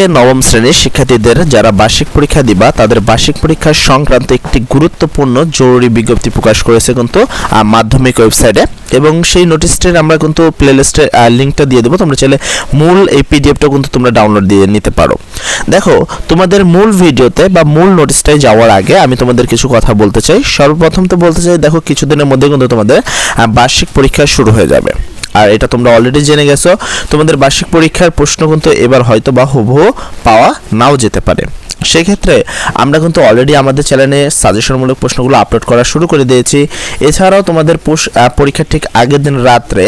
থেকে নবম শ্রেণির শিক্ষার্থীদের যারা বার্ষিক পরীক্ষা দিবা, তাদের বার্ষিক পরীক্ষা সংক্রান্ত একটি গুরুত্বপূর্ণ জরুরি বিজ্ঞপ্তি প্রকাশ করেছে কিন্তু মাধ্যমিক ওয়েবসাইটে। এবং সেই নোটিশটির আমরা কিন্তু প্লে প্লেলিস্টের লিঙ্কটা দিয়ে দেবো। তোমরা চাইলে মূল এই পিডিএফটা কিন্তু তোমরা ডাউনলোড দিয়ে নিতে পারো। দেখো, তোমাদের মূল ভিডিওতে বা মূল নোটিশটায় যাওয়ার আগে আমি তোমাদের কিছু কথা বলতে চাই। সর্বপ্রথম তো বলতে চাই, দেখো, কিছুদিনের মধ্যে কিন্তু তোমাদের বার্ষিক পরীক্ষা শুরু হয়ে যাবে। আর এটা তোমরা অলরেডি জেনে গেছো, তোমাদের বার্ষিক পরীক্ষার প্রশ্ন কিন্তু এবার হয়তো বা হুবহু পাওয়া নাও যেতে পারে। সেক্ষেত্রে আমরা কিন্তু অলরেডি আমাদের চ্যানেলে সাজেশনমূলক প্রশ্নগুলো আপলোড করা শুরু করে দিয়েছি। এছাড়াও তোমাদের পরীক্ষার ঠিক আগের দিন রাত্রে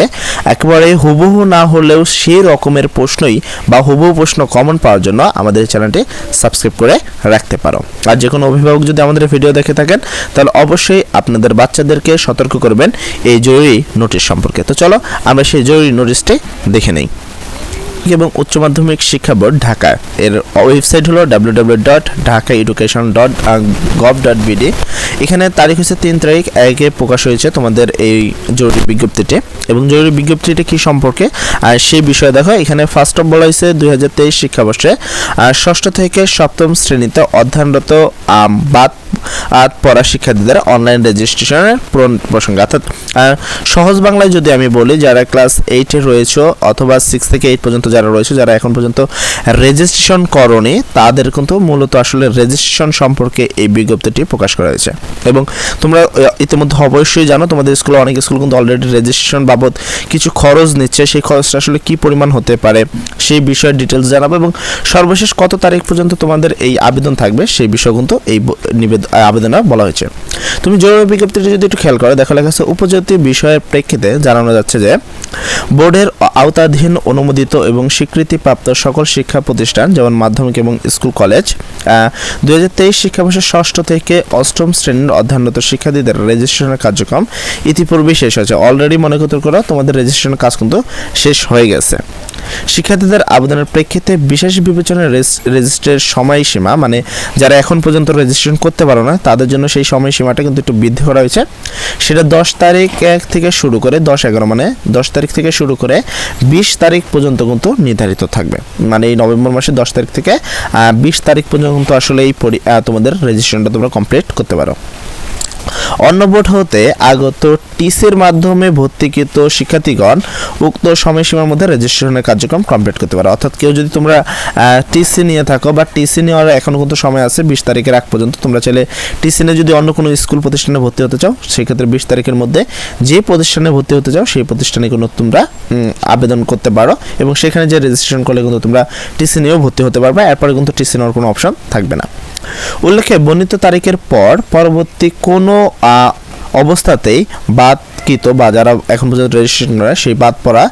একেবারে হুবহু না হলেও সেই রকমের প্রশ্নই বা হুবহু প্রশ্ন কমন পাওয়ার জন্য আমাদের চ্যানেলটি সাবস্ক্রাইব করে রাখতে পারো। আর যে কোনো অভিভাবক যদি আমাদের ভিডিও দেখে থাকেন, তাহলে অবশ্যই আপনাদের বাচ্চাদেরকে সতর্ক করবেন এই জরুরি নোটিশ সম্পর্কে। তো চলো, আমরা সেই জরুরি নোটিশটি দেখে নেই। এবং উচ্চ মাধ্যমিক শিক্ষা বোর্ড ঢাকা। এর ওয়েবসাইট হলো W W dot Dhaka education dot gov dot BD এখানে তারিখ হচ্ছে তিন তারিখ, একে প্রকাশ হয়েছে তোমাদের এই জরুরি বিজ্ঞপ্তিটি। এবং জরুরি বিজ্ঞপ্তিটি কি সম্পর্কে? আর সেই বিষয়ে দেখো, এখানে ফার্স্ট অফ বলা হয়েছে দুই হাজার তেইশ শিক্ষাবর্ষে। আর ষষ্ঠ থেকে সপ্তম শ্রেণীতে অধ্যয়নরত বাদ আদ পড়া শিক্ষার্থীদের অনলাইন রেজিস্ট্রেশনের প্রণ- প্রসঙ্গে। অর্থাৎ সহজ বাংলায় যদি আমি বলি, যারা ক্লাস এইটে রয়েছে অথবা সিক্স থেকে এইট পর্যন্ত যারা রয়েছে, যারা এখন পর্যন্ত রেজিস্ট্রেশন করনি, তাদের কিন্তু মূলত আসলে রেজিস্ট্রেশন সম্পর্কে এই বিজ্ঞপ্তিটি প্রকাশ করা হয়েছে। এবং তোমরা ইতিমধ্যে অবশ্যই জানো, তোমাদের স্কুলে অনেক স্কুল কিন্তু অলরেডি রেজিস্ট্রেশন বাবদ কিছু খরচ নিচ্ছে। সেই খরচটা আসলে কি পরিমাণ হতে পারে, সেই বিষয়ে ডিটেলস জানাব এবং সর্বশেষ কত তারিখ পর্যন্ত তোমাদের এই আবেদন থাকবে, সেই বিষয় কিন্তু এই ব- নিবেদ- আবেদনে বলা হয়েছে। তুমি জরুরি বিজ্ঞপ্তিটি যদি একটু খেয়াল করো, দেখা, লেখা আছে, উপজাতি বিষয়ের প্রেক্ষিতে জানানো যাচ্ছে যে, বোর্ডের আওতাধীন অনুমোদিত এবং স্বীকৃতিপ্রাপ্ত সকল শিক্ষা প্রতিষ্ঠান, যেমন মাধ্যমিক এবং স্কুল কলেজ দুই হাজার তেইশ শিক্ষাবর্ষের ষষ্ঠ থেকে অষ্টম শ্রেণির অধ্যয়নরত শিক্ষার্থীদের রেজিস্ট্রেশনের কার্যক্রম ইতিপূর্বেই শেষ হয়েছে। অলরেডি মনে করতে করো তোমাদের রেজিস্ট্রেশনের কাজ কিন্তু শেষ হয়ে গেছে। শিক্ষার্থীদের আবেদনের প্রেক্ষিতে বিশেষ বিবেচনায় রেজিস্ট্রের সময়সীমা মানে যারা এখন পর্যন্ত রেজিস্ট্রেশন করতে পারো না, তাদের জন্য সেই সময়সীমাটা কিন্তু একটু বৃদ্ধি করা হয়েছে। সেটা দশ তারিখ এক থেকে শুরু করে দশ এগারো মানে দশ তারিখ থেকে শুরু করে বিশ তারিখ পর্যন্ত কিন্তু নির্ধারিত থাকবে। মানে এই নভেম্বর মাসের দশ তারিখ থেকে বিশ তারিখ পর্যন্ত আসলে এই তোমাদের রেজিস্ট্রেশনটা তোমরা কমপ্লিট করতে পারো। অন্য বোর্ড হতে আগত টিসির মাধ্যমে ভর্তিকৃত শিক্ষার্থীগণ উক্ত সময়সীমার মধ্যে রেজিস্ট্রেশনের কার্যক্রম কমপ্লিট করতে পারে। অর্থাৎ কেউ যদি তোমরা টিসি নিয়ে থাকো বা টিসি নেওয়ার এখনও কিন্তু সময় আছে, বিশ তারিখের আগ পর্যন্ত তোমরা চাইলে টিসি নিয়ে যদি অন্য কোনো স্কুল প্রতিষ্ঠানে ভর্তি হতে চাও, সেক্ষেত্রে বিশ তারিখের মধ্যে যে প্রতিষ্ঠানে ভর্তি হতে চাও, সেই প্রতিষ্ঠানে কিন্তু তোমরা আবেদন করতে পারো এবং সেখানে যে রেজিস্ট্রেশন করলে কিন্তু তোমরা টিসি নিয়েও ভর্তি হতে পারবে, এরপরে কিন্তু টিসি নেওয়ার কোনো অপশন থাকবে না। উল্লেখে বর্ণিত তারিখের পর পরবর্তী কোনো অবস্থাতেই বাদ কৃত বা যারা এখন পর্যন্ত রেজিস্ট্রেশন করে সেই বাদ পড়া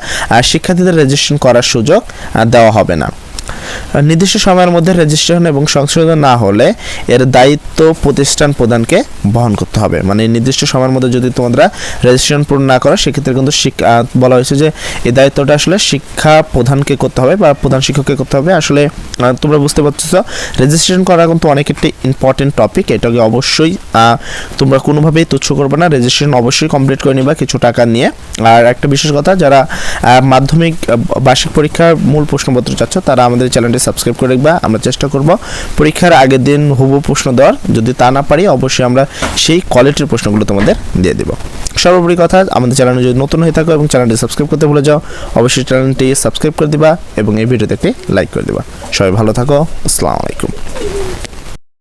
শিক্ষার্থীদের রেজিস্ট্রেশন করার সুযোগ দেওয়া হবে না। নির্দিষ্ট সময়ের মধ্যে রেজিস্ট্রেশন এবং সংশোধন না হলে এর দায়িত্ব প্রতিষ্ঠান প্রদানকে বহন করতে হবে। মানে নির্দিষ্ট সময়ের মধ্যে যদি তোমরা রেজিস্ট্রেশন পূরণ না করো সেক্ষেত্রে কিন্তু শিক- আহ, বলা হয়েছে যে এই দায়িত্বটা আসলে শিক্ষা প্রধানকে করতে হবে বা প্রধান শিক্ষককে করতে হবে। আসলে তোমরা বুঝতে পারছ রেজিস্ট্রেশন করা কিন্তু অনেক একটি ইম্পর্টেন্ট টপিক এটাকে অবশ্যই তোমরা কোনোভাবেই তুচ্ছ করবে না। রেজিস্ট্রেশন অবশ্যই কমপ্লিট করে নিবা কিছু টাকা নিয়ে। আর একটা বিশেষ কথা যারা মাধ্যমিক বার্ষিক পরীক্ষার মূল প্রশ্নপত্র চাচ্ছ তারা আমাদের চ্যানেলটি সাবস্ক্রাইব করে রাখবা, আমরা চেষ্টা করব পরীক্ষার আগের দিন হুবু প্রশ্ন দেওয়ার। যদি তা না পারি, অবশ্যই আমরা সেই কোয়ালিটির প্রশ্নগুলো তোমাদের দিয়ে দেব। সর্বোপরি কথা, আমাদের চ্যানেলে যদি নতুন হয়ে থাকো এবং চ্যানেলটি সাবস্ক্রাইব করতে ভুলে যাও, অবশ্যই চ্যানেলটি সাবস্ক্রাইব করে দিবা এবং এই ভিডিওতে একটি লাইক করে দিবা। সবাই ভালো থাকো, আসসালামু আলাইকুম।